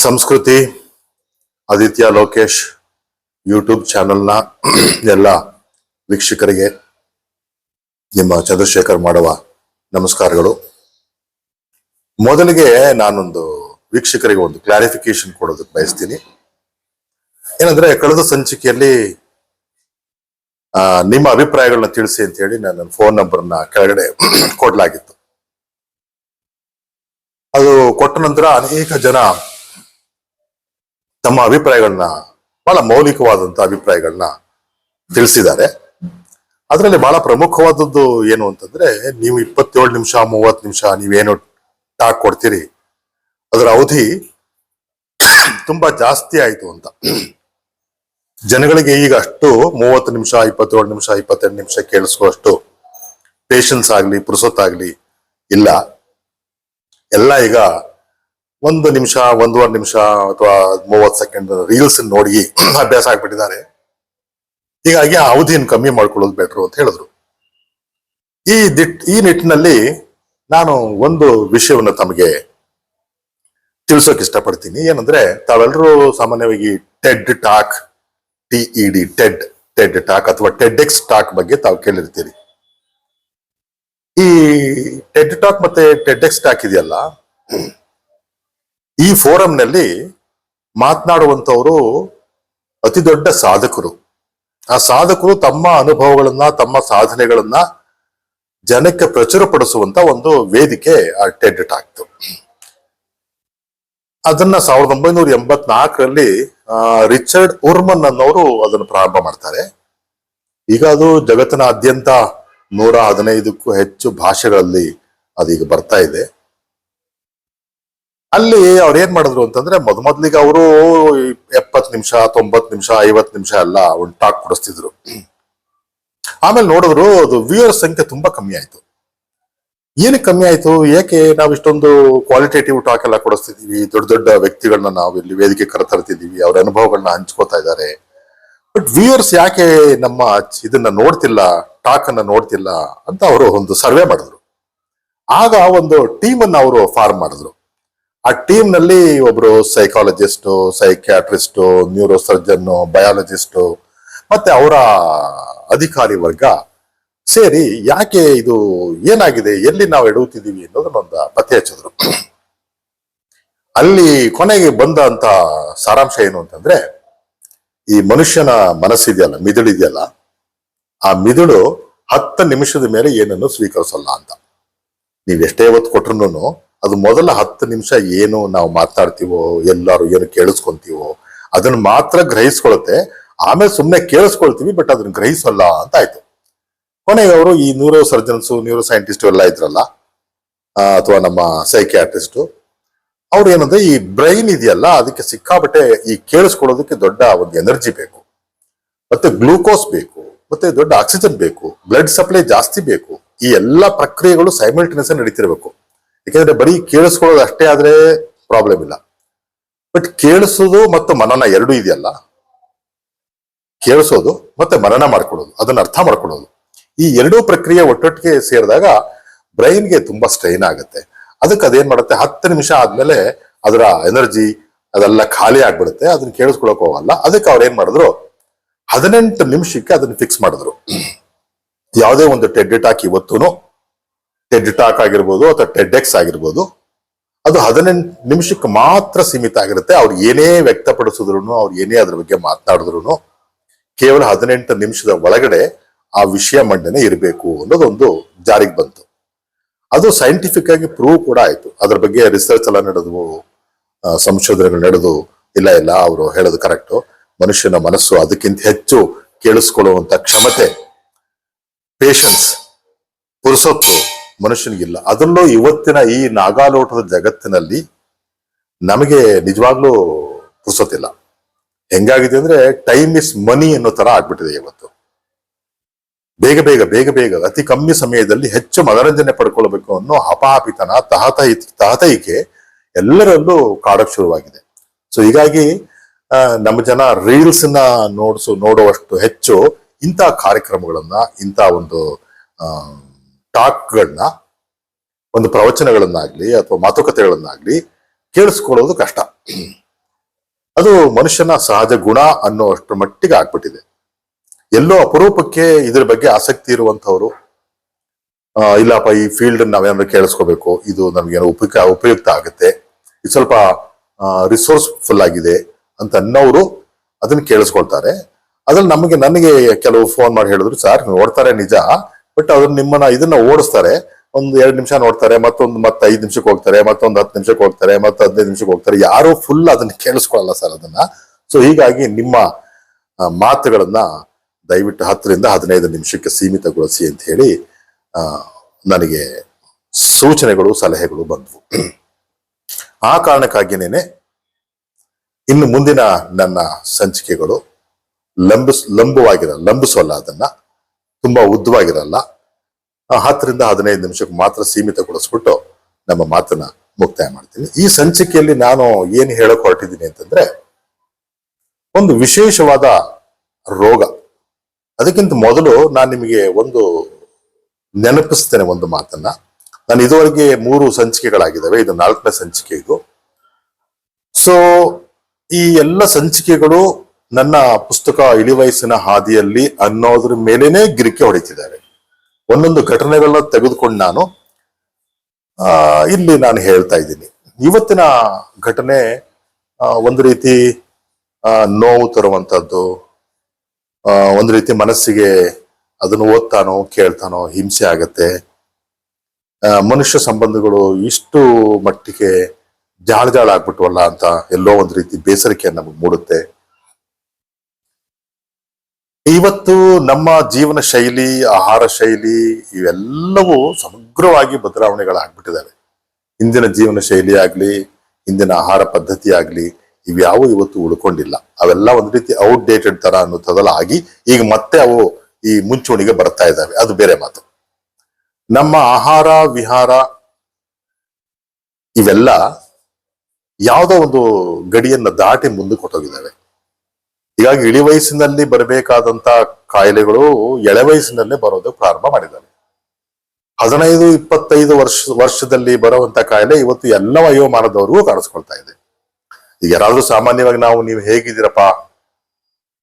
ಸಂಸ್ಕೃತಿ, ಆದಿತ್ಯ ಲೋಕೇಶ್ ಯೂಟ್ಯೂಬ್ ಚಾನೆಲ್ನ ಎಲ್ಲ ವೀಕ್ಷಕರಿಗೆ ನಿಮ್ಮ ಚಂದ್ರಶೇಖರ್ ಮಾಡುವ ನಮಸ್ಕಾರಗಳು. ಮೊದಲಿಗೆ ನಾನೊಂದು ವೀಕ್ಷಕರಿಗೆ ಒಂದು ಕ್ಲಾರಿಫಿಕೇಶನ್ ಕೊಡೋದಕ್ಕೆ ಬಯಸ್ತೀನಿ. ಏನಂದ್ರೆ, ಕಳೆದ ಸಂಚಿಕೆಯಲ್ಲಿ ನಿಮ್ಮ ಅಭಿಪ್ರಾಯಗಳನ್ನ ತಿಳಿಸಿ ಅಂತ ಹೇಳಿ ನಾನು ನನ್ನ ಫೋನ್ ನಂಬರ್ನ ಕೆಳಗಡೆ ಕೊಡಲಾಗಿತ್ತು. ಅದು ಕೊಟ್ಟ ನಂತರ ಅನೇಕ ಜನ ತಮ್ಮ ಅಭಿಪ್ರಾಯಗಳನ್ನ, ಬಹಳ ಮೌಲಿಕವಾದಂತ ಅಭಿಪ್ರಾಯಗಳನ್ನ ತಿಳಿಸಿದ್ದಾರೆ. ಅದರಲ್ಲಿ ಬಹಳ ಪ್ರಮುಖವಾದದ್ದು ಏನು ಅಂತಂದ್ರೆ, ನೀವು ಇಪ್ಪತ್ತೇಳು ನಿಮಿಷ, ಮೂವತ್ತು ನಿಮಿಷ ನೀವೇನು ಟಾಕ್ ಕೊಡ್ತೀರಿ, ಅದರ ಅವಧಿ ತುಂಬಾ ಜಾಸ್ತಿ ಆಯ್ತು ಅಂತ. ಜನಗಳಿಗೆ ಈಗ ಅಷ್ಟು ಮೂವತ್ತು ನಿಮಿಷ, ಇಪ್ಪತ್ತೇಳು ನಿಮಿಷ ಇಪ್ಪತ್ತೆರಡು ನಿಮಿಷ ಕೇಳಿಸುವಷ್ಟು ಪೇಷನ್ಸ್ ಆಗ್ಲಿ, ಪುರುಸೊತ್ತಾಗಲಿ ಇಲ್ಲ. ಎಲ್ಲ ಈಗ ಒಂದು ನಿಮಿಷ, ಒಂದೂವರೆ ನಿಮಿಷ ಅಥವಾ ಮೂವತ್ತು ಸೆಕೆಂಡ್ ರೀಲ್ಸ್ ನೋಡಿ ಅಭ್ಯಾಸ ಆಗ್ಬಿಟ್ಟಿದ್ದಾರೆ. ಹೀಗಾಗಿ ಆ ಅವಧಿಯನ್ನು ಕಮ್ಮಿ ಮಾಡ್ಕೊಳ್ಳೋದು ಬೆಟ್ರು ಅಂತ ಹೇಳಿದ್ರು. ಈ ದಿಟ್, ಈ ನಿಟ್ಟಿನಲ್ಲಿ ನಾನು ಒಂದು ವಿಷಯವನ್ನು ತಮಗೆ ತಿಳಿಸೋಕೆ ಇಷ್ಟಪಡ್ತೀನಿ. ಏನಂದ್ರೆ, ತಾವೆಲ್ಲರೂ ಸಾಮಾನ್ಯವಾಗಿ TED talk T E D TED TED talk TED X talk ಬಗ್ಗೆ ತಾವು ಕೇಳಿರ್ತೀರಿ. ಈ ಟೆಡ್ ಟಾಕ್ ಮತ್ತೆ ಟೆಡ್ ಎಕ್ಸ್ ಟಾಕ್ ಇದೆಯಲ್ಲ ಈ ಫೋರಂನಲ್ಲಿ ಮಾತನಾಡುವಂಥವರು ಅತಿ ದೊಡ್ಡ ಸಾಧಕರು. ಆ ಸಾಧಕರು ತಮ್ಮ ಅನುಭವಗಳನ್ನ, ತಮ್ಮ ಸಾಧನೆಗಳನ್ನ ಜನಕ್ಕೆ ಪ್ರಚುರಪಡಿಸುವಂತ ಒಂದು ವೇದಿಕೆ ಆ ಟೆಡ್ ಟಾಕ್ತು ಅದನ್ನ ಸಾವಿರದ ಒಂಬೈನೂರ ಎಂಬತ್ನಾಲ್ಕರಲ್ಲಿ ರಿಚರ್ಡ್ ಉರ್ಮನ್ ಅನ್ನೋರು ಅದನ್ನು ಪ್ರಾರಂಭ ಮಾಡ್ತಾರೆ. ಈಗ ಅದು ಜಗತ್ತಿನಾದ್ಯಂತ ನೂರ ಹದಿನೈದಕ್ಕೂ ಹೆಚ್ಚು ಭಾಷೆಗಳಲ್ಲಿ ಅದೀಗ ಬರ್ತಾ ಇದೆ. ಅಲ್ಲಿ ಅವ್ರು ಏನ್ ಮಾಡಿದ್ರು ಅಂತಂದ್ರೆ ಮೊದ್ ಮೊದ್ಲಿಗೆ ಅವರು ಎಪ್ಪತ್ ನಿಮಿಷ ತೊಂಬತ್ ನಿಮಿಷ ಐವತ್ ನಿಮಿಷ ಎಲ್ಲ ಒಂದು ಟಾಕ್ ಕೊಡಿಸ್ತಿದ್ರು. ಆಮೇಲೆ ನೋಡಿದ್ರು ಅದು ವ್ಯೂಯರ್ ಸಂಖ್ಯೆ ತುಂಬಾ ಕಮ್ಮಿ ಆಯ್ತು. ಏನಕ್ಕೆ ಕಮ್ಮಿ ಆಯ್ತು? ಏಕೆ ನಾವು ಇಷ್ಟೊಂದು ಕ್ವಾಲಿಟೇಟಿವ್ ಟಾಕ್ ಎಲ್ಲ ಕೊಡಿಸ್ತಿದೀವಿ? ದೊಡ್ಡ ದೊಡ್ಡ ವ್ಯಕ್ತಿಗಳನ್ನ ನಾವು ಇಲ್ಲಿ ವೇದಿಕೆ ಕರೆತರ್ತಿದೀವಿ ಅವ್ರ ಅನುಭವಗಳನ್ನ ಹಂಚ್ಕೋತಾ ಇದ್ದಾರೆ ಬಟ್ ವ್ಯೂಯರ್ಸ್ ಯಾಕೆ ನಮ್ಮ ಇದನ್ನ ನೋಡ್ತಿಲ್ಲ ಟಾಕ್ ಅನ್ನ ನೋಡ್ತಿಲ್ಲ ಅಂತ ಅವರು ಒಂದು ಸರ್ವೆ ಮಾಡಿದ್ರು. ಆಗ ಒಂದು ಟೀಮ್ ಅನ್ನ ಅವರು ಫಾರ್ಮ್ ಮಾಡಿದ್ರು. ಆ ಟೀಮ್ನಲ್ಲಿ ಒಬ್ರು psychologist psychiatrist neuro surgeon biologist ಮತ್ತೆ ಅವರ ಅಧಿಕಾರಿ ವರ್ಗ ಸೇರಿ ಯಾಕೆ ಇದು ಏನಾಗಿದೆ, ಎಲ್ಲಿ ನಾವು ಎಡುತ್ತಿದ್ದೀವಿ ಅನ್ನೋದನ್ನೊಂದು ಪತ್ತೆ ಹಚ್ಚಿದ್ರು. ಅಲ್ಲಿ ಕೊನೆಗೆ ಬಂದಂತ ಸಾರಾಂಶ ಏನು ಅಂತಂದ್ರೆ, ಈ ಮನುಷ್ಯನ ಮನಸ್ಸಿದೆಯಲ್ಲ ಮಿದುಳಿದೆಯಲ್ಲ ಆ ಮಿದುಳು ಹತ್ತು ನಿಮಿಷದ ಮೇಲೆ ಏನನ್ನು ಸ್ವೀಕರಿಸಲ್ಲ ಅಂತ. ನೀವ್ ಎಷ್ಟೇ ಹೊತ್ತು ಕೊಟ್ರು ಅದು ಮೊದಲ ಹತ್ತು ನಿಮಿಷ ಏನು ನಾವು ಮಾತಾಡ್ತೀವೋ, ಎಲ್ಲರೂ ಏನು ಕೇಳಿಸ್ಕೊಂತೀವೋ, ಅದನ್ನ ಮಾತ್ರ ಗ್ರಹಿಸ್ಕೊಳುತ್ತೆ. ಆಮೇಲೆ ಸುಮ್ಮನೆ ಕೇಳಿಸ್ಕೊಳ್ತೀವಿ, ಬಟ್ ಅದನ್ನ ಗ್ರಹಿಸಲ್ಲ ಅಂತ ಆಯ್ತು. ಕೊನೆಗೆ ಅವರು ಈ ನ್ಯೂರೋ ಸರ್ಜನ್ಸ್ ನ್ಯೂರೋ ಸೈಂಟಿಸ್ಟ್ ಎಲ್ಲ ಇದ್ರಲ್ಲ ಅಥವಾ ನಮ್ಮ ಸೈಕಿಯಾಟ್ರಿಸ್ಟ್ ಅವ್ರು ಏನಂದ್ರೆ ಈ ಬ್ರೈನ್ ಇದೆಯಲ್ಲ, ಅದಕ್ಕೆ ಸಿಕ್ಕಾಬಟ್ಟೆ ಈ ಕೇಳಿಸ್ಕೊಳ್ಳೋದಕ್ಕೆ ದೊಡ್ಡ ಒಂದು ಎನರ್ಜಿ ಬೇಕು. ಮತ್ತೆ ಗ್ಲೂಕೋಸ್ ಬೇಕು, ಮತ್ತೆ ದೊಡ್ಡ ಆಕ್ಸಿಜನ್ ಬೇಕು ಬ್ಲಡ್ ಸಪ್ಲೈ ಜಾಸ್ತಿ ಬೇಕು, ಈ ಎಲ್ಲ ಪ್ರಕ್ರಿಯೆಗಳು ಸೈಮಲ್ಟೇನಿಯಸ್ ನಡೀತಿರ್ಬೇಕು. ಯಾಕಂದ್ರೆ ಬರೀ ಕೇಳಿಸ್ಕೊಳ್ಳೋದು ಅಷ್ಟೇ ಆದ್ರೆ ಪ್ರಾಬ್ಲಮ್ ಇಲ್ಲ. ಬಟ್ ಕೇಳಿಸೋದು ಮತ್ತು ಮನನ ಎರಡೂ ಇದೆಯಲ್ಲ. ಕೇಳಿಸೋದು ಮತ್ತೆ ಮನನ ಮಾಡ್ಕೊಳ್ಳೋದು, ಅದನ್ನ ಅರ್ಥ ಮಾಡ್ಕೊಳ್ಳೋದು. ಈ ಎರಡೂ ಪ್ರಕ್ರಿಯೆ ಒಟ್ಟೊಟ್ಟಿಗೆ ಸೇರಿದಾಗ ಬ್ರೈನ್ಗೆ ತುಂಬಾ ಸ್ಟ್ರೈನ್ ಆಗುತ್ತೆ. ಅದಕ್ಕೆ ಅದೇನ್ ಮಾಡುತ್ತೆ? ಹತ್ತು ನಿಮಿಷ ಆದ್ಮೇಲೆ ಅದರ ಎನರ್ಜಿ ಅದೆಲ್ಲ ಖಾಲಿ ಆಗ್ಬಿಡುತ್ತೆ, ಅದನ್ನ ಕೇಳಿಸ್ಕೊಳಕ್ ಹೋಗಲ್ಲ. ಅದಕ್ಕೆ ಅವ್ರು ಏನ್ ಮಾಡಿದ್ರು? ಹದಿನೆಂಟು ನಿಮಿಷಕ್ಕೆ ಅದನ್ನ ಫಿಕ್ಸ್ ಮಾಡಿದ್ರು. ಯಾವುದೇ ಒಂದು ಟೆಡ್ ಹಾಕಿ ಇವತ್ತೂ ಟೆಡ್ ಟಾಕ್ ಆಗಿರ್ಬೋದು ಅಥವಾ ಟೆಡ್ ಎಕ್ಸ್ ಆಗಿರ್ಬೋದು, ಅದು ಹದಿನೆಂಟು ನಿಮಿಷಕ್ಕೆ ಮಾತ್ರ ಸೀಮಿತ ಆಗಿರುತ್ತೆ. ಅವ್ರು ಏನೇ ವ್ಯಕ್ತಪಡಿಸಿದ್ರು ಅವ್ರು ಏನೇ ಅದ್ರ ಬಗ್ಗೆ ಮಾತನಾಡಿದ್ರು ಕೇವಲ ಹದಿನೆಂಟು ನಿಮಿಷದ ಒಳಗಡೆ ಆ ವಿಷಯ ಮಂಡನೆ ಇರಬೇಕು ಅನ್ನೋದೊಂದು ಜಾರಿಗೆ ಬಂತು. ಅದು ಸೈಂಟಿಫಿಕ್ ಆಗಿ ಪ್ರೂವ್ ಕೂಡ ಆಯ್ತು. ಅದ್ರ ಬಗ್ಗೆ ರಿಸರ್ಚ್ ಎಲ್ಲ ನಡೆದು ಸಂಶೋಧನೆಗಳು ನಡೆದು, ಇಲ್ಲ ಇಲ್ಲ, ಅವರು ಹೇಳೋದು ಕರೆಕ್ಟು ಮನುಷ್ಯನ ಮನಸ್ಸು ಅದಕ್ಕಿಂತ ಹೆಚ್ಚು ಕೇಳಿಸ್ಕೊಳ್ಳುವಂಥ ಕ್ಷಮತೆ ಪೇಷನ್ಸ್ ಪುರುಸೊತ್ತು ಮನುಷ್ಯನಿಗಿಲ್ಲ. ಅದರಲ್ಲೂ ಇವತ್ತಿನ ಈ ನಾಗಾಲೋಟದ ಜಗತ್ತಿನಲ್ಲಿ ನಮಗೆ ನಿಜವಾಗ್ಲೂ ಪುರುಸೊತ್ತಿಲ್ಲ. ಹೆಂಗಾಗಿದೆ ಅಂದ್ರೆ ಟೈಮ್ ಇಸ್ ಮನಿ ಅನ್ನೋ ತರ ಆಗ್ಬಿಟ್ಟಿದೆ ಇವತ್ತು. ಬೇಗ ಬೇಗ ಬೇಗ ಬೇಗ, ಅತಿ ಕಮ್ಮಿ ಸಮಯದಲ್ಲಿ ಹೆಚ್ಚು ಮನರಂಜನೆ ಪಡ್ಕೊಳ್ಬೇಕು ಅನ್ನೋ ಹಪಾಹಪಿತನ ತಹತೈ, ತಹತೈಕೆ ಎಲ್ಲರಲ್ಲೂ ಕಾಡಕ್ ಶುರುವಾಗಿದೆ. ಸೊ ಹೀಗಾಗಿ ನಮ್ಮ ಜನ ರೀಲ್ಸ್ನ ನೋಡ್ಸು, ನೋಡುವಷ್ಟು ಹೆಚ್ಚು ಇಂಥ ಕಾರ್ಯಕ್ರಮಗಳನ್ನ, ಇಂಥ ಒಂದು ಟಾಕ್ಗಳನ್ನ ಒಂದು ಪ್ರವಚನಗಳನ್ನಾಗ್ಲಿ ಅಥವಾ ಮಾತುಕತೆಗಳನ್ನಾಗ್ಲಿ ಕೇಳಿಸ್ಕೊಳ್ಳೋದು ಕಷ್ಟ. ಅದು ಮನುಷ್ಯನ ಸಹಜ ಗುಣ ಅನ್ನುವಷ್ಟರ ಮಟ್ಟಿಗೆ ಆಗ್ಬಿಟ್ಟಿದೆ. ಎಲ್ಲೋ ಅಪರೂಪಕ್ಕೆ ಇದ್ರ ಬಗ್ಗೆ ಆಸಕ್ತಿ ಇರುವಂತವ್ರು ಇಲ್ಲಪ್ಪ ಈ ಫೀಲ್ಡ್ ನಾವೇನಾದ್ರು ಕೇಳಿಸ್ಕೋಬೇಕು, ಇದು ನಮ್ಗೇನೋ ಉಪಯುಕ್ತ ಉಪಯುಕ್ತ ಆಗುತ್ತೆ, ಇದು ಸ್ವಲ್ಪ ರಿಸೋರ್ಸ್ಫುಲ್ ಆಗಿದೆ ಅಂತ ಅನ್ನೋರು ಅದನ್ನ ಕೇಳಿಸ್ಕೊಳ್ತಾರೆ. ಅದ್ರಲ್ಲಿ ನಮಗೆ, ನನಗೆ ಕೆಲವು ಫೋನ್ ಮಾಡಿ ಹೇಳಿದ್ರು, ಸರ್, ನೋಡ್ತಾರೆ ನಿಜ ಬಟ್ ಅದನ್ನ ನಿಮ್ಮನ್ನ ಇದನ್ನ ಓಡಿಸ್ತಾರೆ. ಒಂದು ಎರಡು ನಿಮಿಷ ನೋಡ್ತಾರೆ, ಮತ್ತೊಂದು ಮತ್ತೆ ಐದು ನಿಮಿಷಕ್ಕೆ ಹೋಗ್ತಾರೆ, ಮತ್ತೊಂದು ಹತ್ತು ನಿಮಿಷಕ್ಕೆ ಹೋಗ್ತಾರೆ, ಮತ್ತೆ ಹದಿನೈದು ನಿಮಿಷಕ್ಕೆ ಹೋಗ್ತಾರೆ. ಯಾರು ಫುಲ್ ಅದನ್ನ ಕೇಳಿಸ್ಕೊಳ್ಳಲ್ಲ ಸರ್ ಅದನ್ನ. ಸೊ ಹೀಗಾಗಿ ನಿಮ್ಮ ಮಾತುಗಳನ್ನ ದಯವಿಟ್ಟು ಹತ್ತರಿಂದ ಹದಿನೈದು ನಿಮಿಷಕ್ಕೆ ಸೀಮಿತಗೊಳಿಸಿ ಅಂತ ಹೇಳಿ ನನಗೆ ಸೂಚನೆಗಳು, ಸಲಹೆಗಳು ಬಂದವು. ಆ ಕಾರಣಕ್ಕಾಗಿನೇನೆ ಇನ್ನು ಮುಂದಿನ ನನ್ನ ಸಂಚಿಕೆಗಳು ಲಂಬಿಸ್ ಲಂಬವಾಗಿರ ಲಂಬಿಸೋಲ್ಲ ಅದನ್ನ. ತುಂಬಾ ಉದ್ದವಾಗಿರಲ್ಲ. ಹತ್ತರಿಂದ ಹದಿನೈದು ನಿಮಿಷಕ್ಕೆ ಮಾತ್ರ ಸೀಮಿತಗೊಳಿಸ್ಬಿಟ್ಟು ನಮ್ಮ ಮಾತನ್ನ ಮುಕ್ತಾಯ ಮಾಡ್ತೀನಿ. ಈ ಸಂಚಿಕೆಯಲ್ಲಿ ನಾನು ಏನು ಹೇಳಕ್ ಹೊರಟಿದ್ದೀನಿ ಅಂತಂದ್ರೆ, ಒಂದು ವಿಶೇಷವಾದ ರೋಗ. ಅದಕ್ಕಿಂತ ಮೊದಲು ನಾನು ನಿಮಗೆ ಒಂದು ನೆನಪಿಸ್ತೇನೆ ಒಂದು ಮಾತನ್ನ. ನಾನು ಇದುವರೆಗೆ ಮೂರು ಸಂಚಿಕೆಗಳಾಗಿದ್ದಾವೆ. ಇದು ನಾಲ್ಕನೇ ಸಂಚಿಕೆ ಇದು. ಸೊ ಈ ಎಲ್ಲ ಸಂಚಿಕೆಗಳು ನನ್ನ ಪುಸ್ತಕ ಇಳಿವಯಸ್ಸಿನ ಹಾದಿಯಲ್ಲಿ ಅನ್ನೋದ್ರ ಮೇಲೇನೆ ಗಿರಿಕೆ ಹೊಡಿತಿದ್ದಾರೆ. ಒಂದೊಂದು ಘಟನೆಗಳನ್ನ ತೆಗೆದುಕೊಂಡು ನಾನು ಇಲ್ಲಿ ನಾನು ಹೇಳ್ತಾ ಇದ್ದೀನಿ. ಇವತ್ತಿನ ಘಟನೆ ಒಂದು ರೀತಿ ನೋವು ತರುವಂತದ್ದು ಆ, ಒಂದು ರೀತಿ ಮನಸ್ಸಿಗೆ ಅದನ್ನು ಓದ್ತಾನೋ ಕೇಳ್ತಾನೋ ಹಿಂಸೆ ಆಗತ್ತೆ. ಮನುಷ್ಯ ಸಂಬಂಧಗಳು ಇಷ್ಟು ಮಟ್ಟಿಗೆ ಜಾಳ ಜಾಳ ಆಗ್ಬಿಟ್ವಲ್ಲ ಅಂತ ಎಲ್ಲೋ ಒಂದು ರೀತಿ ಬೇಸರಿಕೆ ನಮಗೆ ಮೂಡುತ್ತೆ. ಇವತ್ತು ನಮ್ಮ ಜೀವನ ಶೈಲಿ, ಆಹಾರ ಶೈಲಿ ಇವೆಲ್ಲವೂ ಸಮಗ್ರವಾಗಿ ಬದಲಾವಣೆಗಳಾಗ್ಬಿಟ್ಟಿದ್ದಾವೆ. ಇಂದಿನ ಜೀವನ ಶೈಲಿ ಆಗ್ಲಿ, ಇಂದಿನ ಆಹಾರ ಪದ್ಧತಿ ಆಗ್ಲಿ ಇವ್ಯಾವು ಇವತ್ತು ಉಳ್ಕೊಂಡಿಲ್ಲ. ಅವೆಲ್ಲ ಒಂದು ರೀತಿ ಔಟ್ಡೇಟೆಡ್ ತರ ಅನ್ನೋದಲ್ಲ ಆಗಿ ಈಗ ಮತ್ತೆ ಅವು ಈ ಮುಂಚೂಣಿಗೆ ಬರ್ತಾ ಇದ್ದಾವೆ. ಅದು ಬೇರೆ ಮಾತು. ನಮ್ಮ ಆಹಾರ, ವಿಹಾರ ಇವೆಲ್ಲ ಯಾವುದೋ ಒಂದು ಗಡಿಯನ್ನ ದಾಟಿ ಮುಂದಕ್ಕೆ ಹೊಟ್ಟೋಗಿದ್ದಾವೆ ಹೀಗಾಗಿ ಇಳಿ ವಯಸ್ಸಿನಲ್ಲಿ ಬರಬೇಕಾದಂತ ಕಾಯಿಲೆಗಳು ಎಳೆ ವಯಸ್ಸಿನಲ್ಲೇ ಬರೋದಕ್ಕೆ ಪ್ರಾರಂಭ ಮಾಡಿದ್ದಾರೆ. ಹದಿನೈದು, ಇಪ್ಪತ್ತೈದು ವರ್ಷ, ವರ್ಷದಲ್ಲಿ ಬರುವಂತ ಕಾಯಿಲೆ ಇವತ್ತು ಎಲ್ಲ ವಯೋಮಾನದವರೆಗೂ ಕಾಣಿಸ್ಕೊಳ್ತಾ ಇದೆ. ಈಗ ಯಾರಾದ್ರೂ ಸಾಮಾನ್ಯವಾಗಿ ನಾವು, ನೀವು ಹೇಗಿದ್ದೀರಪ್ಪ?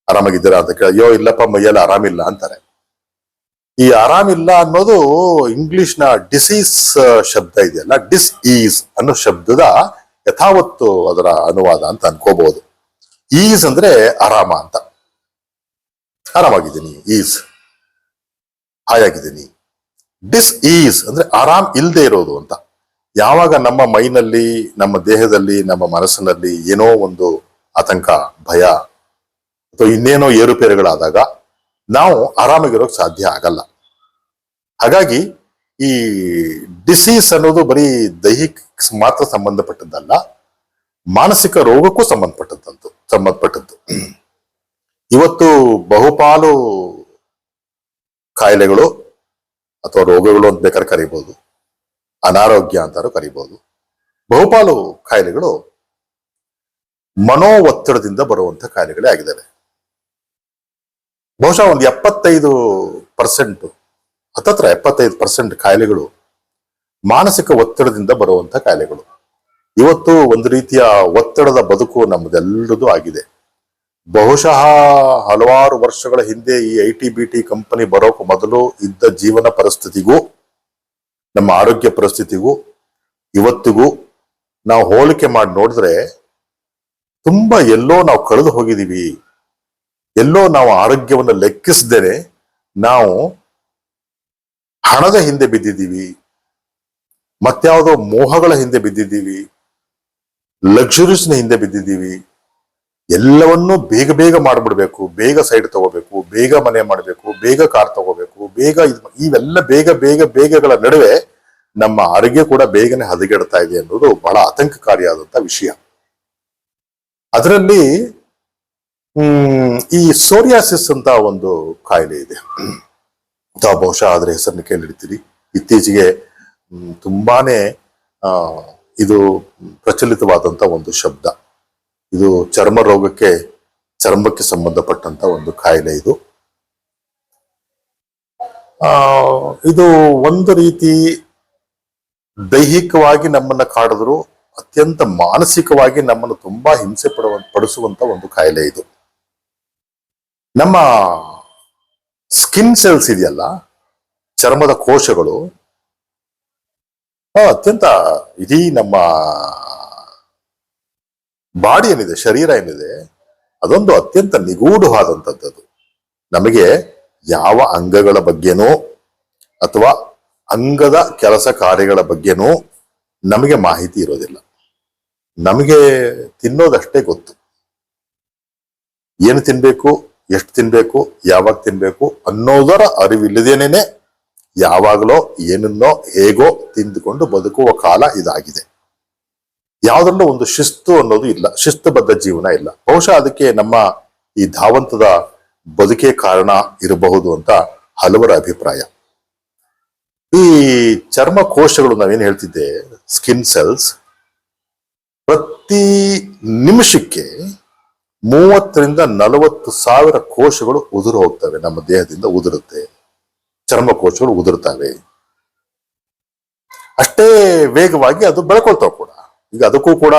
ಆರಾಮಾಗಿದ್ದೀರಾ ಅಂತ ಕೇಳಿ, ಅಯ್ಯೋ ಇಲ್ಲಪ್ಪ, ಮೈಯಲ್ಲಿ ಆರಾಮಿಲ್ಲ ಅಂತಾರೆ. ಈ ಆರಾಮಿಲ್ಲ ಅನ್ನೋದು ಇಂಗ್ಲಿಷ್ನ ಡಿಸೀಸ್ ಶಬ್ದ ಇದೆಯಲ್ಲ ಡಿಸ್ ಈಸ್ ಅನ್ನೋ ಶಬ್ದದ ಯಥಾವತ್ತು ಅದರ ಅನುವಾದ ಅಂತ ಅನ್ಕೋಬಹುದು. ಈಸ್ ಅಂದ್ರೆ ಆರಾಮ ಅಂತ. ಆರಾಮಾಗಿದ್ದೀನಿ, ಈಸ್. ಹಾಯಾಗಿದ್ದೀನಿ. ಡಿಸ್ ಈಸ್ ಅಂದ್ರೆ ಆರಾಮ್ ಇಲ್ಲದೆ ಇರೋದು ಅಂತ. ಯಾವಾಗ ನಮ್ಮ ಮೈನಲ್ಲಿ, ನಮ್ಮ ದೇಹದಲ್ಲಿ, ನಮ್ಮ ಮನಸ್ಸಿನಲ್ಲಿ ಏನೋ ಒಂದು ಆತಂಕ, ಭಯ, ಅಥವಾ ಇನ್ನೇನೋ ಏರುಪೇರುಗಳಾದಾಗ ನಾವು ಆರಾಮಾಗಿರೋಕ್ ಸಾಧ್ಯ ಆಗಲ್ಲ. ಹಾಗಾಗಿ ಈ ಡಿಸೀಸ್ ಅನ್ನೋದು ಬರೀ ದೈಹಿಕ ಮಾತ್ರ ಸಂಬಂಧಪಟ್ಟದ್ದಲ್ಲ ಮಾನಸಿಕ ರೋಗಕ್ಕೂ ಸಂಬಂಧಪಟ್ಟದ್ದು ಸಂಬಂಧಪಟ್ಟದ್ದು. ಇವತ್ತು ಬಹುಪಾಲು ಕಾಯಿಲೆಗಳು ಅಥವಾ ರೋಗಗಳು ಅಂತ ಬೇಕಾದ್ರೆ ಕರಿಬಹುದು ಅನಾರೋಗ್ಯ ಅಂತಾರು ಕರಿಬಹುದು ಬಹುಪಾಲು ಕಾಯಿಲೆಗಳು ಮನೋ ಒತ್ತಡದಿಂದ ಬರುವಂತ ಕಾಯಿಲೆಗಳೇ ಆಗಿದ್ದಾವೆ. ಬಹುಶಃ ಒಂದು ಎಪ್ಪತ್ತೈದು ಪರ್ಸೆಂಟ್, ಹತ್ತತ್ರ ಎಪ್ಪತ್ತೈದು ಪರ್ಸೆಂಟ್ ಕಾಯಿಲೆಗಳು ಮಾನಸಿಕ ಒತ್ತಡದಿಂದ ಬರುವಂತ ಕಾಯಿಲೆಗಳು. ಇವತ್ತು ಒಂದು ರೀತಿಯ ಒತ್ತಡದ ಬದುಕು ನಮ್ಮದೆಲ್ಲರದು ಆಗಿದೆ. ಬಹುಶಃ ಹಲವಾರು ವರ್ಷಗಳ ಹಿಂದೆ ಈ I T B T company ಬರೋಕು ಮೊದಲು ಇದ್ದ ಜೀವನ ಪರಿಸ್ಥಿತಿಗೂ, ನಮ್ಮ ಆರೋಗ್ಯ ಪರಿಸ್ಥಿತಿಗೂ, ಇವತ್ತಿಗೂ ನಾವು ಹೋಲಿಕೆ ಮಾಡಿ ನೋಡಿದ್ರೆ ತುಂಬಾ ಎಲ್ಲೋ ನಾವು ಕಳೆದು ಹೋಗಿದ್ದೀವಿ. ಎಲ್ಲೋ ನಾವು ಆರೋಗ್ಯವನ್ನು ಲೆಕ್ಕಿಸದೇನೆ ನಾವು ಹಣದ ಹಿಂದೆ ಬಿದ್ದಿದ್ದೀವಿ. ಮತ್ಯಾವುದೋ ಮೋಹಗಳ ಹಿಂದೆ ಬಿದ್ದಿದ್ದೀವಿ. ಲಕ್ಸುರೀಸ್ನ ಹಿಂದೆ ಬಿದ್ದಿದ್ದೀವಿ. ಎಲ್ಲವನ್ನೂ ಬೇಗ ಬೇಗ ಮಾಡ್ಬಿಡ್ಬೇಕು. ಬೇಗ ಸೈಡ್ ತಗೋಬೇಕು, ಬೇಗ ಮನೆ ಮಾಡಬೇಕು, ಬೇಗ ಕಾರ್ ತಗೋಬೇಕು, ಬೇಗ ಇವೆಲ್ಲ ಬೇಗ ಬೇಗ ಬೇಗಗಳ ನಡುವೆ ನಮ್ಮ ಆರೋಗ್ಯ ಕೂಡ ಬೇಗನೆ ಹದಗೆಡ್ತಾ ಇದೆ ಅನ್ನೋದು ಬಹಳ ಆತಂಕಕಾರಿಯಾದಂತ ವಿಷಯ. ಅದರಲ್ಲಿ, ಹ್ಮ್, ಈ ಸೋರಿಯಾಸಿಸ್ ಅಂತ ಒಂದು ಕಾಯಿಲೆ ಇದೆ. ಬಹುಶಃ ಅದರ ಹೆಸರನ್ನ ಕೇಳಿರ್ತೀರಿ. ಇತ್ತೀಚೆಗೆ ತುಂಬಾನೇ, ಆ ಇದು ಪ್ರಚಲಿತವಾದಂಥ ಒಂದು ಶಬ್ದ. ಇದು ಚರ್ಮ ರೋಗಕ್ಕೆ, ಚರ್ಮಕ್ಕೆ ಸಂಬಂಧಪಟ್ಟಂತ ಒಂದು ಕಾಯಿಲೆ ಇದು. ಇದು ಒಂದು ರೀತಿ ದೈಹಿಕವಾಗಿ ನಮ್ಮನ್ನ ಕಾಡಿದ್ರು ಅತ್ಯಂತ ಮಾನಸಿಕವಾಗಿ ನಮ್ಮನ್ನು ತುಂಬಾ ಹಿಂಸೆ ಪಡುವ, ಪಡಿಸುವಂತ ಒಂದು ಕಾಯಿಲೆ ಇದು. ನಮ್ಮ ಸ್ಕಿನ್ ಸೆಲ್ಸ್ ಇದೆಯಲ್ಲ, ಚರ್ಮದ ಕೋಶಗಳು ಅತ್ಯಂತ ಇಡೀ ನಮ್ಮ ಬಾಡಿ ಏನಿದೆ, ಶರೀರ ಏನಿದೆ, ಅದೊಂದು ಅತ್ಯಂತ ನಿಗೂಢವಾದಂಥದ್ದು ನಮಗೆ ಯಾವ ಅಂಗಗಳ ಬಗ್ಗೆನೂ ಅಥವಾ ಅಂಗದ ಕೆಲಸ ಕಾರ್ಯಗಳ ಬಗ್ಗೆನೂ ನಮಗೆ ಮಾಹಿತಿ ಇರೋದಿಲ್ಲ. ನಮಗೆ ತಿನ್ನೋದಷ್ಟೇ ಗೊತ್ತು. ಏನು ತಿನ್ಬೇಕು, ಎಷ್ಟು ತಿನ್ಬೇಕು, ಯಾವಾಗ ತಿನ್ಬೇಕು ಅನ್ನೋದರ ಅರಿವಿಲ್ಲದೇನೆ ಯಾವಾಗಲೋ ಏನನ್ನೋ ಹೇಗೋ ತಿಂದುಕೊಂಡು ಬದುಕುವ ಕಾಲ ಇದಾಗಿದೆ. ಯಾವುದರಲ್ಲೂ ಒಂದು ಶಿಸ್ತು ಅನ್ನೋದು ಇಲ್ಲ, ಶಿಸ್ತುಬದ್ಧ ಜೀವನ ಇಲ್ಲ. ಬಹುಶಃ ಅದಕ್ಕೆ ನಮ್ಮ ಈ ಧಾವಂತದ ಬದುಕೇ ಕಾರಣ ಇರಬಹುದು ಅಂತ ಹಲವರ ಅಭಿಪ್ರಾಯ. ಈ ಚರ್ಮ ಕೋಶಗಳು ನಾವೇನು ಹೇಳ್ತಿದ್ದೆ ಸ್ಕಿನ್ ಸೆಲ್ಸ್ ಪ್ರತಿ ನಿಮಿಷಕ್ಕೆ ಮೂವತ್ತರಿಂದ ನಲವತ್ತು ಸಾವಿರ ಕೋಶಗಳು ಉದುರು ಹೋಗ್ತವೆ, ನಮ್ಮ ದೇಹದಿಂದ ಉದುರುತ್ತೆ. ಚರ್ಮ ಕೋಶಗಳು ಉದುರುತ್ತವೆ. ಅಷ್ಟೇ ವೇಗವಾಗಿ ಅದು ಬೆಳ್ಕೊಳ್ತಾವ ಕೂಡ. ಈಗ ಅದಕ್ಕೂ ಕೂಡ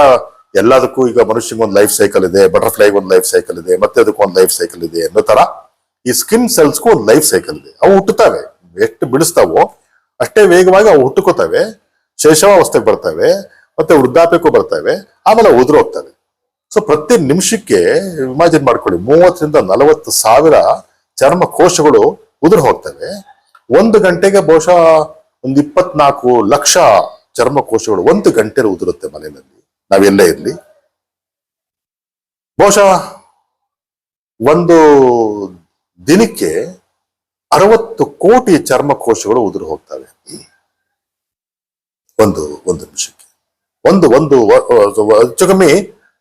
ಎಲ್ಲದಕ್ಕೂ ಈಗ ಮನುಷ್ಯಂಗೆ ಒಂದು ಲೈಫ್ ಸೈಕಲ್ ಇದೆ ಬಟರ್ಫ್ಲೈಗೆ ಒಂದು ಲೈಫ್ ಸೈಕಲ್ ಇದೆ, ಮತ್ತೆ ಅದಕ್ಕೆ ಒಂದು ಲೈಫ್ ಸೈಕಲ್ ಇದೆ ಅನ್ನೋ ತರ ಈ ಸ್ಕಿನ್ ಸೆಲ್ಸ್ಗೂ ಒಂದು ಲೈಫ್ ಸೈಕಲ್ ಇದೆ. ಅವು ಹುಟ್ಟುತ್ತವೆ. ಎಷ್ಟು ಬಿಡಿಸ್ತಾವೋ ಅಷ್ಟೇ ವೇಗವಾಗಿ ಅವು ಹುಟ್ಟುಕೋತವೆ ಶೇಷಾವಸ್ಥೆಗೆ ಬರ್ತವೆ, ಮತ್ತೆ ವೃದ್ಧಾಪ್ಯಕ್ಕೂ ಬರ್ತವೆ, ಆಮೇಲೆ ಉದುರು ಹೋಗ್ತವೆ ಸೊ ಪ್ರತಿ ನಿಮಿಷಕ್ಕೆ ಇಮ್ಯಾಜಿನ್ ಮಾಡ್ಕೊಳ್ಳಿ, ಮೂವತ್ತರಿಂದ ನಲವತ್ತು ಸಾವಿರ ಚರ್ಮ ಕೋಶಗಳು ಉದುರು ಹೋಗ್ತವೆ. ಒಂದು ಗಂಟೆಗೆ ಬಹುಶಃ ಒಂದು ಇಪ್ಪತ್ನಾಲ್ಕು ಲಕ್ಷ ಚರ್ಮ ಕೋಶಗಳು ಒಂದು ಗಂಟೆ ಉದುರುತ್ತೆ ಮನೆಯಲ್ಲಿ. ನಾವೆಲ್ಲೇ ಇರಲಿ. ಬಹುಶಃ ಒಂದು ದಿನಕ್ಕೆ ಅರವತ್ತು ಕೋಟಿ ಚರ್ಮ ಕೋಶಗಳು ಉದುರು ಹೋಗ್ತವೆ. ಒಂದು ಒಂದು ನಿಮಿಷಕ್ಕೆ. ಒಂದು ಒಂದು ಹೆಚ್ಚು ಕಮ್ಮಿ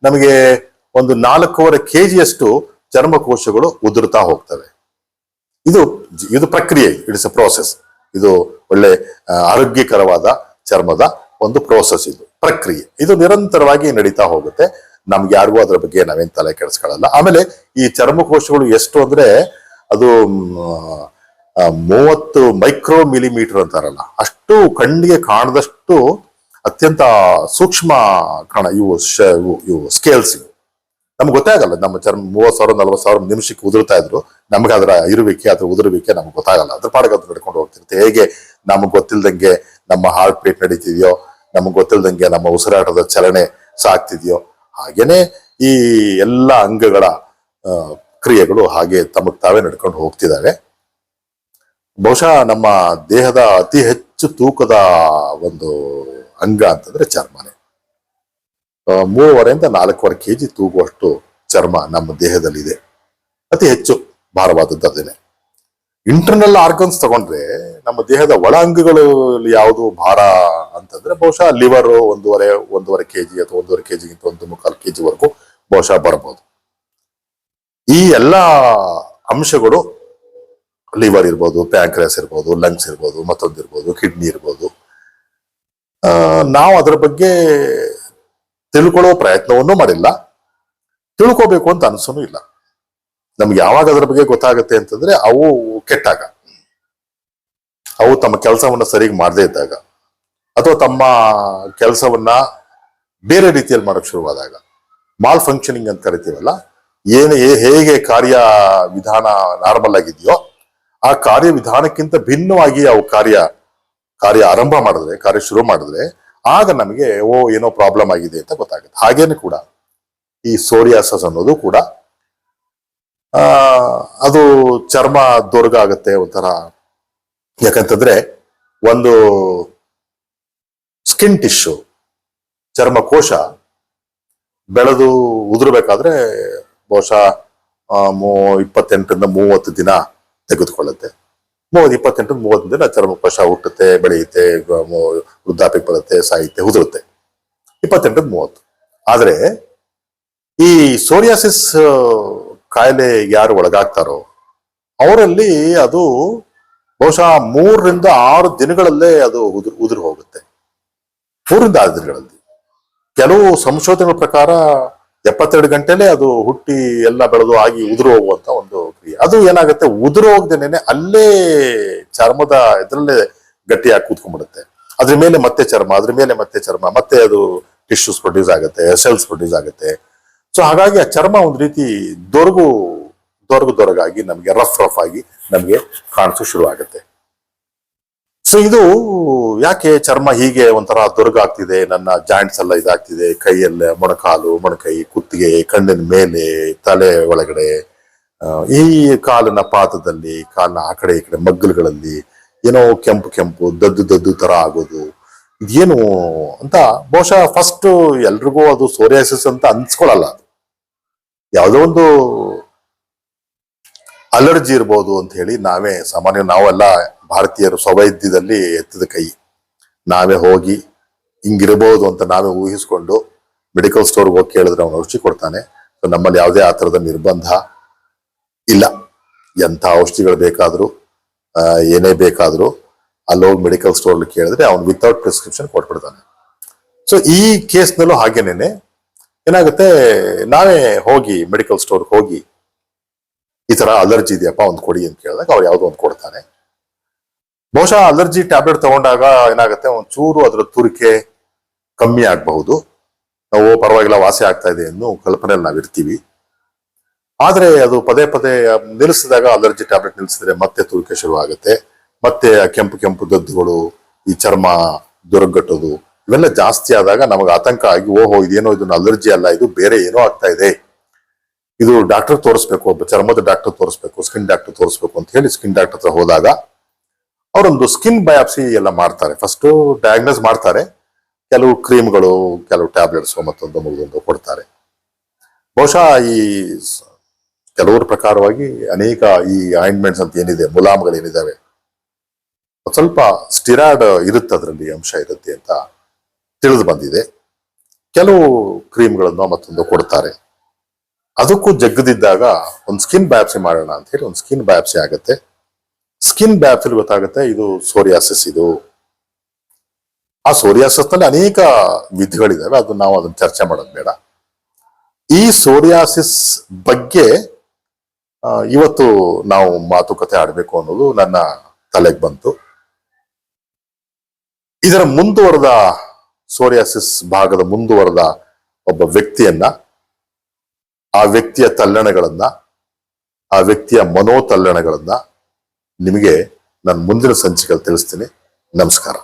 ನಮಗೆ ಒಂದು ನಾಲ್ಕೂವರೆ ಕೆಜಿಯಷ್ಟು ಚರ್ಮ ಕೋಶಗಳು ಉದುರುತ್ತಾ ಹೋಗ್ತವೆ. ಇದು ಇದು ಪ್ರಕ್ರಿಯೆ ಇಟ್ಸ್ ಎ ಪ್ರೋಸೆಸ್ ಇದು ಒಳ್ಳೆ ಆರೋಗ್ಯಕರವಾದ ಚರ್ಮದ ಒಂದು ಪ್ರೋಸೆಸ್ ಇದು, ಪ್ರಕ್ರಿಯೆ. ಇದು ನಿರಂತರವಾಗಿ ನಡೀತಾ ಹೋಗುತ್ತೆ. ನಮ್ಗೆ ಯಾರಿಗೂ ಅದರ ಬಗ್ಗೆ ನಾವೇನು ತಲೆ ಕೆಡಿಸ್ಕೊಳ್ಳಲ್ಲ. ಆಮೇಲೆ ಈ ಚರ್ಮಕೋಶಗಳು ಎಷ್ಟು ಅಂದ್ರೆ, ಅದು ಮೂವತ್ತು ಮೈಕ್ರೋ ಮಿಲಿಮೀಟರ್ ಅಂತಾರಲ್ಲ, ಅಷ್ಟು ಕಣ್ಣಿಗೆ ಕಾಣದಷ್ಟು ಅತ್ಯಂತ ಸೂಕ್ಷ್ಮ ಕಣ, ಇವು- ಇವು ಸ್ಕೇಲ್ಸ್ ಇವು. ನಮ್ಗೆ ಗೊತ್ತಾಗಲ್ಲ ನಮ್ಮ ಚರ್ಮ ಮೂವತ್ತು ಸಾವಿರ, ನಲ್ವತ್ತು ಸಾವಿರ ನಿಮಿಷಕ್ಕೆ ಉದುರ್ತಾ ಇದ್ರು. ನಮ್ಗೆ ಅದರ ಇರುವಿಕೆ, ಅದ್ರ ಉದುರುವಿಕೆ ನಮ್ಗೆ ಗೊತ್ತಾಗಲ್ಲ. ಅದ್ರ ಪಾಡಿಗೆ ನಡ್ಕೊಂಡು ಹೋಗ್ತಿರುತ್ತೆ. ಹೇಗೆ ನಮ್ಗೆ ಗೊತ್ತಿಲ್ದಂಗೆ ನಮ್ಮ ಹಾರ್ಟ್ ಬೀಟ್ ನಡೀತಿದೆಯೋ, ನಮ್ಗೆ ಗೊತ್ತಿಲ್ದಂಗೆ ನಮ್ಮ ಉಸಿರಾಟದ ಚಲನೆ ಸಾಕ್ತಿದೆಯೋ ಹಾಗೇನೆ ಈ ಎಲ್ಲ ಅಂಗಗಳ ಕ್ರಿಯೆಗಳು ಹಾಗೆ ತಮಗ್ ತಾವೇ ನಡ್ಕೊಂಡು ಹೋಗ್ತಿದ್ದಾವೆ ಬಹುಶಃ ನಮ್ಮ ದೇಹದ ಅತಿ ಹೆಚ್ಚು ತೂಕದ ಒಂದು ಅಂಗ ಅಂತಂದ್ರೆ ಚರ್ಮನೆ. ಮೂರುವರೆಯಿಂದ ನಾಲ್ಕೂವರೆ ಕೆಜಿ ತೂಗುವಷ್ಟು ಚರ್ಮ ನಮ್ಮ ದೇಹದಲ್ಲಿದೆ. ಅತಿ ಹೆಚ್ಚು ಭಾರವಾದದ್ದು ಅದೇನೆ ಇಂಟರ್ನಲ್ ಆರ್ಗನ್ಸ್ ತಗೊಂಡ್ರೆ ನಮ್ಮ ದೇಹದ ಒಳ ಅಂಗಗಳು ಯಾವುದು ಭಾರ ಅಂತಂದ್ರೆ ಬಹುಶಃ ಲಿವರ್ ಒಂದೂವರೆ ಒಂದೂವರೆ ಕೆಜಿ ಅಥವಾ ಒಂದೂವರೆ ಕೆಜಿಗಿಂತ ಒಂದು ಮುಕ್ಕಾಲು ಕೆಜಿ ವರೆಗೂ ಬಹುಶಃ ಬರಬಹುದು ಈ ಎಲ್ಲ ಅಂಶಗಳು ಲಿವರ್ ಇರ್ಬೋದು ಪ್ಯಾಂಕ್ರಿಯಾಸ್ ಇರ್ಬೋದು ಲಂಗ್ಸ್ ಇರ್ಬೋದು ಮತ್ತೊಂದು ಇರ್ಬೋದು. ಕಿಡ್ನಿ ಇರ್ಬೋದು ನಾವು ಅದರ ಬಗ್ಗೆ ತಿಳ್ಕೊಳ್ಳೋ ಪ್ರಯತ್ನವನ್ನೂ ಮಾಡಿಲ್ಲ. ತಿಳ್ಕೋಬೇಕು ಅಂತ ಅನ್ಸೋನು ಇಲ್ಲ. ನಮ್ಗೆ ಯಾವಾಗ ಅದ್ರ ಬಗ್ಗೆ ಗೊತ್ತಾಗುತ್ತೆ ಅಂತಂದ್ರೆ ಅವು ಕೆಟ್ಟಾಗ. ಅವು ತಮ್ಮ ಕೆಲಸವನ್ನ ಸರಿಯಾಗಿ ಮಾಡದೇ ಇದ್ದಾಗ ಅಥವಾ ತಮ್ಮ ಕೆಲಸವನ್ನ ಬೇರೆ ರೀತಿಯಲ್ಲಿ ಮಾಡಕ್ ಶುರುವಾದಾಗ. ಮಾಲ್ ಫಂಕ್ಷನಿಂಗ್ ಅಂತ ಕರಿತೀವಲ್ಲ, ಏನು, ಹೇಗೆ ಕಾರ್ಯ ವಿಧಾನ ನಾರ್ಮಲ್ ಆಗಿದೆಯೋ ಆ ಕಾರ್ಯ ವಿಧಾನಕ್ಕಿಂತ ಭಿನ್ನವಾಗಿ ಅವು ಕಾರ್ಯ ಕಾರ್ಯ ಆರಂಭ ಮಾಡಿದ್ರೆ, ಕಾರ್ಯ ಶುರು ಮಾಡಿದ್ರೆ ಆಗ ನಮಗೆ, ಓ, ಏನೋ ಪ್ರಾಬ್ಲಮ್ ಆಗಿದೆ ಅಂತ ಗೊತ್ತಾಗುತ್ತೆ. ಹಾಗೇನೆ ಕೂಡ, ಈ ಸೋರಿಯಾಸಸ್ ಅನ್ನೋದು ಕೂಡ ಅದು ಚರ್ಮ ದೊರ್ಗ ಆಗುತ್ತೆ ಒಂಥರ. ಯಾಕಂತಂದ್ರೆ, ಒಂದು ಸ್ಕಿನ್ ಟಿಶ್ಯೂ ಚರ್ಮ ಕೋಶ ಬೆಳೆದು ಉದುರ್ಬೇಕಾದ್ರೆ ಬಹುಶಃ ಇಪ್ಪತ್ತೆಂಟರಿಂದ ಮೂವತ್ತು ದಿನ ತೆಗೆದುಕೊಳ್ಳುತ್ತೆ. ಮೂವತ್ತು ಇಪ್ಪತ್ತೆಂಟು ಮೂವತ್ತು ದಿನ ಚರ್ಮಕೋಶ ಹುಟ್ಟುತ್ತೆ, ಬೆಳೆಯುತ್ತೆ ವೃದ್ಧಾಪಿಗೆ ಬರುತ್ತೆ, ಸಾಯುತ್ತೆ, ಉದುರುತ್ತೆ. ಇಪ್ಪತ್ತೆಂಟು ಮೂವತ್ತು. ಆದ್ರೆ ಈ ಸೋರಿಯಾಸಿಸ್ ಕಾಯಿಲೆ ಯಾರು ಒಳಗಾಗ್ತಾರೋ ಅವರಲ್ಲಿ ಅದು ಬಹುಶಃ ಮೂರರಿಂದ ಆರು ದಿನಗಳಲ್ಲೇ ಅದು ಉದುರು ಉದುರು ಹೋಗುತ್ತೆ. ಮೂರರಿಂದ ಆರು ದಿನಗಳಲ್ಲಿ. ಕೆಲವು ಸಂಶೋಧನೆಗಳ ಪ್ರಕಾರ ಎಪ್ಪತ್ತೆರಡು ಗಂಟೆಲೆ ಅದು ಹುಟ್ಟಿ ಎಲ್ಲ ಬೆಳೆದು ಆಗಿ ಉದುರು ಹೋಗುವಂತ ಒಂದು ಅದು ಏನಾಗುತ್ತೆ? ಉದುರು ಅಲ್ಲೇ ಚರ್ಮದ ಇದರಲ್ಲೇ ಗಟ್ಟಿಯಾಗಿ ಕೂತ್ಕೊಂಡ್ಬಿಡುತ್ತೆ. ಅದ್ರ ಮೇಲೆ ಮತ್ತೆ ಚರ್ಮ, ಅದ್ರ ಮೇಲೆ ಮತ್ತೆ ಚರ್ಮ, ಮತ್ತೆ ಅದು ಟಿಶ್ಯೂಸ್ ಪ್ರೊಡ್ಯೂಸ್ ಆಗುತ್ತೆ, ಸೆಲ್ಸ್ ಪ್ರೊಡ್ಯೂಸ್ ಆಗುತ್ತೆ. ಸೊ, ಹಾಗಾಗಿ ಆ ಚರ್ಮ ಒಂದು ರೀತಿ ದೊರಗು ದೊರಗು ದೊರಗಾಗಿ ನಮಗೆ ರಫ್ ರಫ್ ಆಗಿ ನಮಗೆ ಕಾಣಿಸೋ ಶುರು ಆಗುತ್ತೆ ಸೊ, ಇದು ಯಾಕೆ ಚರ್ಮ ಹೀಗೆ ಒಂಥರ ದೊರಗಾಗ್ತಿದೆ? ನನ್ನ ಜಾಯಿಂಟ್ಸ್ ಎಲ್ಲ ಇದಾಗ್ತಿದೆ. ಕೈಯಲ್ಲ ಮೊಣಕಾಲು, ಮೊಣಕೈ, ಕುತ್ತಿಗೆ, ಕಣ್ಣಿನ ಮೇಲೆ, ತಲೆ ಒಳಗಡೆ. ಈ ಕಾಲಿನ ಪಾದದಲ್ಲಿ ಕಾಲಿನ ಆ ಕಡೆ ಈ ಕಡೆ ಮಗ್ಗಲುಗಳಲ್ಲಿ ಏನೋ ಕೆಂಪು ಕೆಂಪು, ದದ್ದು ದದ್ದು ತರ ಆಗೋದು. ಇದೇನು ಅಂತ ಬಹುಶಃ ಫಸ್ಟ್ ಎಲ್ರಿಗೂ ಅದು ಸೋರಿಯಾಸಿಸ್ ಅಂತ ಅನ್ಸ್ಕೊಳಲ್ಲ ಅದು. ಯಾವುದೋ ಒಂದು ಅಲರ್ಜಿ ಇರ್ಬೋದು ಅಂತ ಹೇಳಿ ನಾವೇ ಸಾಮಾನ್ಯ ನಾವೆಲ್ಲ ಭಾರತೀಯರು ಸ್ವವೈದ್ಯದಲ್ಲಿ ಎತ್ತಿದ ಕೈ. ನಾವೇ ಹೋಗಿ ಹಿಂಗಿರ್ಬೋದು ಅಂತ ನಾವೇ ಊಹಿಸ್ಕೊಂಡು ಮೆಡಿಕಲ್ ಸ್ಟೋರ್ಗೆ ಹೋಗಿ ಕೇಳಿದ್ರೆ ಅವನು ಔಷಧಿ ಕೊಡ್ತಾನೆ. ನಮ್ಮಲ್ಲಿ ಯಾವುದೇ ಆ ಥರದ ನಿರ್ಬಂಧ ಇಲ್ಲ. ಎಂಥ ಔಷಧಿಗಳು ಬೇಕಾದರೂ ಏನೇ ಬೇಕಾದರೂ ಅಲ್ಲೋಗಿ ಮೆಡಿಕಲ್ ಸ್ಟೋರ್ಲಿ ಕೇಳಿದ್ರೆ ಅವ್ನು ವಿತೌಟ್ ಪ್ರಿಸ್ಕ್ರಿಪ್ಷನ್ ಕೊಟ್ಬಿಡ್ತಾನೆ. ಸೊ ಈ ಕೇಸ್ನಲ್ಲೂ ಹಾಗೇನೇನೆ. ಏನಾಗುತ್ತೆ, ನಾವೇ ಹೋಗಿ ಮೆಡಿಕಲ್ ಸ್ಟೋರ್ ಹೋಗಿ ಈ ತರ ಅಲರ್ಜಿ ಇದೆಯಪ್ಪ, ಒಂದು ಕೊಡಿ ಅಂತ ಕೇಳಿದಾಗ ಅವ್ರು ಯಾವುದೋ ಒಂದು ಕೊಡ್ತಾನೆ ಬಹುಶಃ ಅಲರ್ಜಿ ಟ್ಯಾಬ್ಲೆಟ್ ತಗೊಂಡಾಗ ಏನಾಗುತ್ತೆ, ಒಂದು ಚೂರು ಅದರ ತುರಿಕೆ ಕಮ್ಮಿ ಆಗಬಹುದು. ನಾವು ಪರವಾಗಿಲ್ಲ, ವಾಸಿ ಆಗ್ತಾ ಇದೆ ಅನ್ನೋ ಕಲ್ಪನೆಯಲ್ಲಿ ನಾವು ಇರ್ತೀವಿ ಆದ್ರೆ ಅದು ಪದೇ ಪದೇ ನಿಲ್ಲಿಸಿದಾಗ ಅಲರ್ಜಿ ಟ್ಯಾಬ್ಲೆಟ್ ನಿಲ್ಲಿಸಿದ್ರೆ ಮತ್ತೆ ತುರಿಕೆ ಶುರು ಆಗುತ್ತೆ ಮತ್ತೆ ಕೆಂಪು ಕೆಂಪು ದದ್ದುಗಳು, ಈ ಚರ್ಮ ದುರಗಟ್ಟೋದು ಇವೆಲ್ಲ ಜಾಸ್ತಿ ಆದಾಗ ನಮಗೆ ಆತಂಕ ಆಗಿ, ಓಹೋ, ಇದೇನೋ ಇದನ್ನ ಅಲರ್ಜಿ ಅಲ್ಲ, ಇದು ಬೇರೆ ಏನೋ ಆಗ್ತಾ ಇದೆ. ಇದು ಡಾಕ್ಟರ್ ತೋರಿಸ್ಬೇಕು, ಒಬ್ಬ ಚರ್ಮದ ಡಾಕ್ಟರ್ ತೋರಿಸ್ಬೇಕು ಸ್ಕಿನ್ ಡಾಕ್ಟರ್ ತೋರಿಸ್ಬೇಕು ಅಂತ ಹೇಳಿ ಸ್ಕಿನ್ ಡಾಕ್ಟರ್ ಹತ್ರ ಹೋದಾಗ ಅವರೊಂದು ಸ್ಕಿನ್ ಬಯಾಪ್ಸಿ ಎಲ್ಲ ಮಾಡ್ತಾರೆ. ಫಸ್ಟ್ ಡಯಾಗ್ನೋಸ್ ಮಾಡ್ತಾರೆ. ಕೆಲವು ಕ್ರೀಮ್ಗಳು ಕೆಲವು ಟ್ಯಾಬ್ಲೆಟ್ಸ್ ಮತ್ತೊಂದು ಮುಗಿದೊಂದು ಕೊಡ್ತಾರೆ. ಬಹುಶಃ ಈ ಕೆಲವರ ಪ್ರಕಾರವಾಗಿ ಅನೇಕ ಈ ಆಯಿಂಟ್ಮೆಂಟ್ಸ್ ಅಂತ ಏನಿದೆ, ಮುಲಾಮ್ಗಳೇನಿದಾವೆ. ಒಂದ್ ಸ್ವಲ್ಪ ಸ್ಟಿರಾಯ್ಡ್ ಇರುತ್ತೆ ಅದರಲ್ಲಿ ಅಂಶ ಇರುತ್ತೆ ಅಂತ ತಿಳಿದು ಬಂದಿದೆ. ಕೆಲವು ಕ್ರೀಮ್ಗಳನ್ನು ಮತ್ತೊಂದು ಕೊಡ್ತಾರೆ. ಅದಕ್ಕೂ ಜಗ್ಗದಿದ್ದಾಗ ಒಂದು ಸ್ಕಿನ್ ಬ್ಯಾಪ್ಸಿ ಮಾಡೋಣ ಅಂತ ಹೇಳಿ ಒಂದು ಸ್ಕಿನ್ ಬ್ಯಾಪ್ಸಿ ಆಗುತ್ತೆ. ಸ್ಕಿನ್ ಬ್ಯಾಪ್ಸಿ ಗೊತ್ತಾಗುತ್ತೆ ಇದು ಸೋರಿಯಾಸಿಸ್ ಇದು. ಆ ಸೋರಿಯಾಸಿಸ್ನಲ್ಲಿ ಅನೇಕ ವಿಧಿಗಳಿದಾವೆ ಅದು ನಾವು ಅದನ್ನ ಚರ್ಚೆ ಮಾಡೋದು ಬೇಡ. ಈ ಸೋರಿಯಾಸಿಸ್ ಬಗ್ಗೆ ಇವತ್ತು ನಾವು ಮಾತುಕತೆ ಆಡಬೇಕು ಅನ್ನೋದು ನನ್ನ ತಲೆಗೆ ಬಂತು. ಇದರ ಮುಂದುವರೆದ ಸೋರಿಯಾಸಿಸ್ ಭಾಗದ ಮುಂದುವರೆದ ಒಬ್ಬ ವ್ಯಕ್ತಿಯನ್ನ, ಆ ವ್ಯಕ್ತಿಯ ತಲ್ಲಣಗಳನ್ನ, ಆ ವ್ಯಕ್ತಿಯ ಮನೋತಲ್ಲಣಗಳನ್ನ ನಿಮಗೆ ನಾನು ಮುಂದಿನ ಸಂಚಿಕೆಯಲ್ಲಿ ತಿಳಿಸ್ತೀನಿ. ನಮಸ್ಕಾರ.